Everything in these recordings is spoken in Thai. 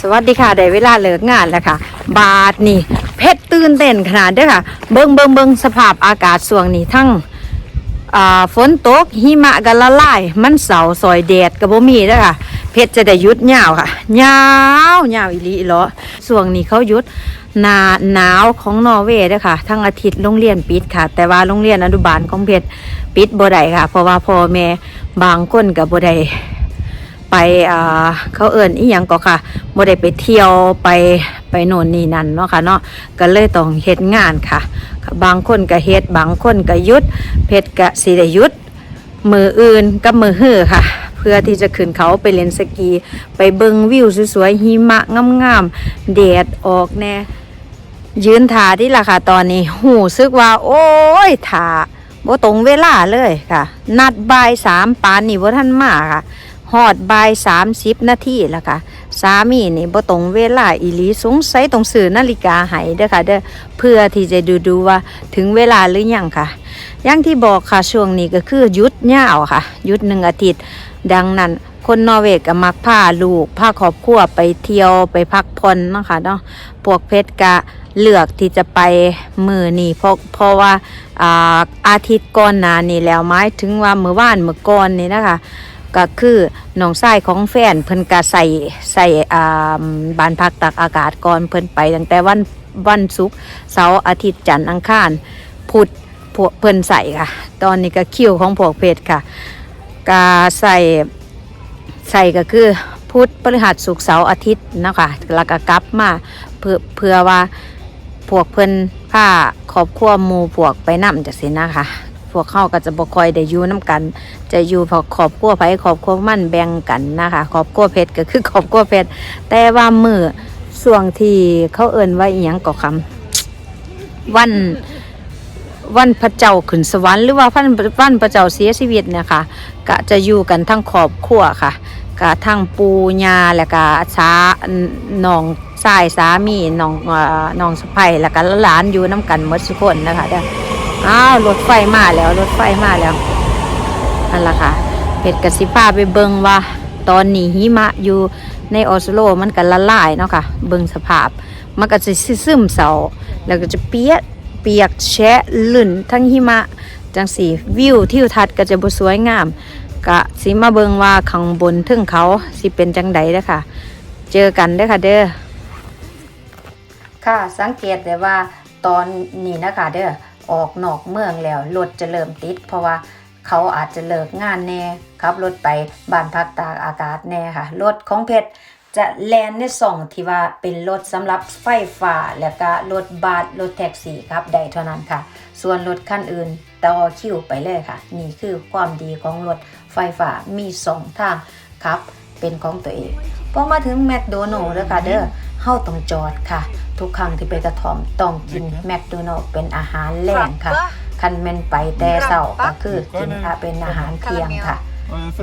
สวัสดีค่ะได้เวลาเลิกงานแล้วค่ะ บาทนี่เพชรตื่นเต้นขนาดเด้อค่ะ เบิงเบิงเบิงสภาพอากาศส่วงนี้ทั้งอ่าฝนตกหิมะก็ละลาย มันเสาซอยแดดก็บ่มีเด้อค่ะ เพชรจะได้ยุดยาวค่ะยาวยาวอีลีอีหลอส่วงนี้เขาหยุดหนาหนาวของนอร์เวย์เด้อค่ะ ทั้งอาทิตย์โรงเรียนปิดค่ะ แต่ว่าโรงเรียนอนุบาลของเพชรปิดบ่ได้ค่ะ เพราะว่าพ่อแม่บางคนก็บ่ได้ ไปอ่าเขาเอิ่นอีหยังก็ค่ะบ่ได้ไปเที่ยวไปไปโน่นนี่นั่นเนาะค่ะเนาะก็เลยต้องเฮ็ดงานค่ะ บางคนก็เฮ็ดบางคนก็ยุดเพชรก็สิได้ยุดมืออื่นกับมือฮื้อค่ะ เพื่อที่จะขึ้นเขาไปเล่นสกี ไปเบิงวิวสวยๆหิมะงามๆแดดออกแน่ยืนถ่าที่ล่ะค่ะตอนนี้หูซึกว่า โอ้ยถ่าบ่ตรงเวลาเลยค่ะ นัดบ่ายสามปานนี่บ่ทันมาค่ะ ฮอดบ่ายสามสิบนาทีแล้วค่ะ สามีนี่บ่ตรงเวลาอีหลีสงสัยต้องซื้อนาฬิกาให้เด้อค่ะเด้อเพื่อที่จะดูดูว่าถึงเวลาหรือยังค่ะอย่างที่บอกค่ะช่วงนี้ก็คือหยุดยาวค่ะหยุดหนึ่งอาทิตย์ ดังนั้นคนนอร์เวย์ก็มักพาลูกพาครอบครัวไปเที่ยวไปพักผ่อนนะคะเนาะพวกเพชรกะเลือกที่จะไปมือนี่เพราะเพราะว่าอาอาทิตย์ก่อนหน้านี่แล้วหมายถึงว่ามือวานมือก่อนนี่นะคะ ก็คือน้องชายของแฟนเพิ่นก็ใส่ใส่อ่าบานพักตักอากาศก่อนเพิ่นไปตั้งแต่วันวันศุกร์เสาร์อาทิตย์จันทร์อังคารพุธพวกเพิ่นใส่ค่ะ ตอนนี้ก็คิวของพวกเพชรค่ะก็ใส่ใส่ก็คือพุธพฤหัสศุกร์เสาร์อาทิตย์นะคะแล้วก็กลับมาเพื่อเพื่อว่าพวกเพิ่นพาครอบครัวมูพวกไปนำจังซี่นะคะ พวกเขาก็จะบ่คอยได้อยู่น้กัน จะอยู่พอครอบครัวไผครอบครัวมันแบ่งกันนะคะครอบครัวเพชรก็คือครอบครัวเพชรแต่ว่ามือส่วงที่เขาเอิ่นว่าอีหยังก็คำวันวันพระเจ้าขึ้นสวรรค์หรือว่าวันวันพระเจ้าเสียชีวิตเนี่ยค่ะก็จะอยู่กันทั้งครอบครัวค่ะก็ทั้งปูญาแล้วก็สาน้องชายสามีน้องอ่อน้องสะใภ้แล้วก็หลานอยู่น้กันหมดทุกคนนะคะเด้อ อ้าวรถไฟมาแล้วรถไฟมาแล้วนั่นแหละค่ะเป็ดกสิพาไปเบิงว่า ตอนนี้หิมะอยู่ในออสโลมันก็ละลายเนาะค่ะ เบิงสภาพ มันก็จะซึมเศร้าแล้วก็จะเปียกเปียกแฉะลื่นทั้งหิมะจังสีวิวทิวทัศน์ก็จะบสวยงามกะสิมาเบิงว่าข้างบนทึ่งเขาสิเป็นจังใดเด้อค่ะ เจอกันเด้อค่ะเด้อค่ะสังเกตได้ว่าตอนนี้นะคะเด้อ ออกนอกเมืองแล้วรถจะเริ่มติด เพราะว่าเขาอาจจะเลิกงานแน่ขับรถไปบ้านพักตากอากาศแน่ค่ะรถของเพชรจะแลนในส่องที่ว่าเป็นรถสำหรับไฟฟ้า แล้วก็รถบัสรถแท็กซี่ครับได้เท่านั้นค่ะ ส่วนรถคันอื่นต่อคิวไปเลยค่ะ นี่คือความดีของรถไฟฟ้ามีสองทางครับ เป็นของตัวเองพอมาถึงแมคโดนัลล์เด้อค่ะเด้อ เฮาต้องจอดค่ะ ทุกครั้งที่ไปกระท่อมต้องกินแมคโดนัลล์เป็นอาหารแรงค่ะ คันแม่นไปแต่เช้าก็คือกินค่ะเป็นอาหารเที่ยงค่ะ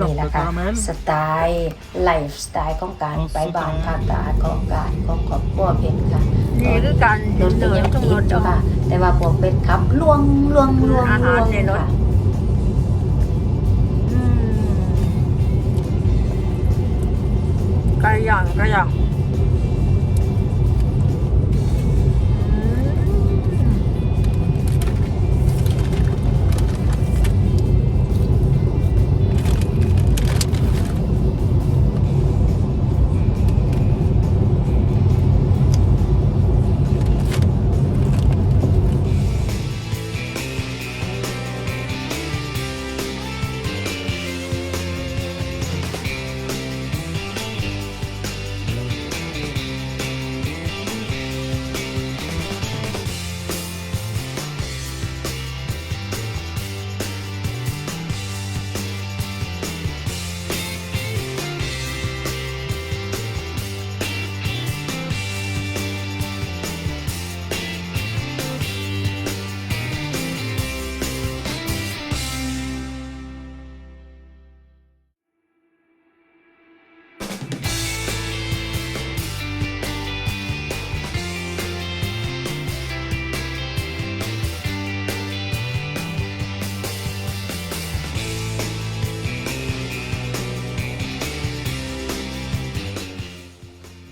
นี่แหละค่ะสไตล์ไลฟ์สไตล์ของการไปบ้านภาคตาของการของครอบครัวเพชรค่ะนี่คือการรถก็เดินยังต้องติรดถอยู่ค่ะ แต่ว่าพวกเป็ดขับล่วงล่วงล่วงอาล่หารวงในรถค่ะอืมไก่ย่างไก่ย่าง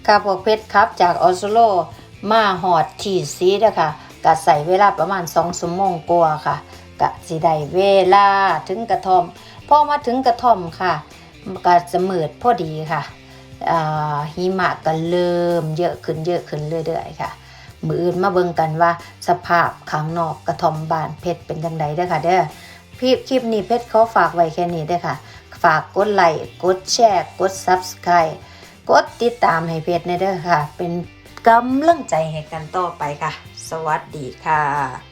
ค่ะพวกเพชรครับจากออสโลมาหอดที่ซีเด้อค่ะก็ใส่เวลาประมาณ2ชั่วโมงกว่าค่ะก็สิได้เวลาถึงกระทอมพอมาถึงกระทอมค่ะก็จะมืดพอดีค่ะอ่าหิมะก็เริ่มเยอะขึ้นเยอะขึ้นเรื่อยๆค่ะ มืออื่นมาเบิ่งกันว่าสภาพข้างนอกกระทอมบานเพชรเป็นจังไดเด้อค่ะเด้อพี่คลิปนี้เพชรเขาฝากไว้แค่นี้เด้อค่ะ ฝากกดไลค์กดแชร์กด Subscribe กดติดตามให้เพจในเด้อค่ะ เป็นกำลังใจให้กันต่อไปค่ะ สวัสดีค่ะ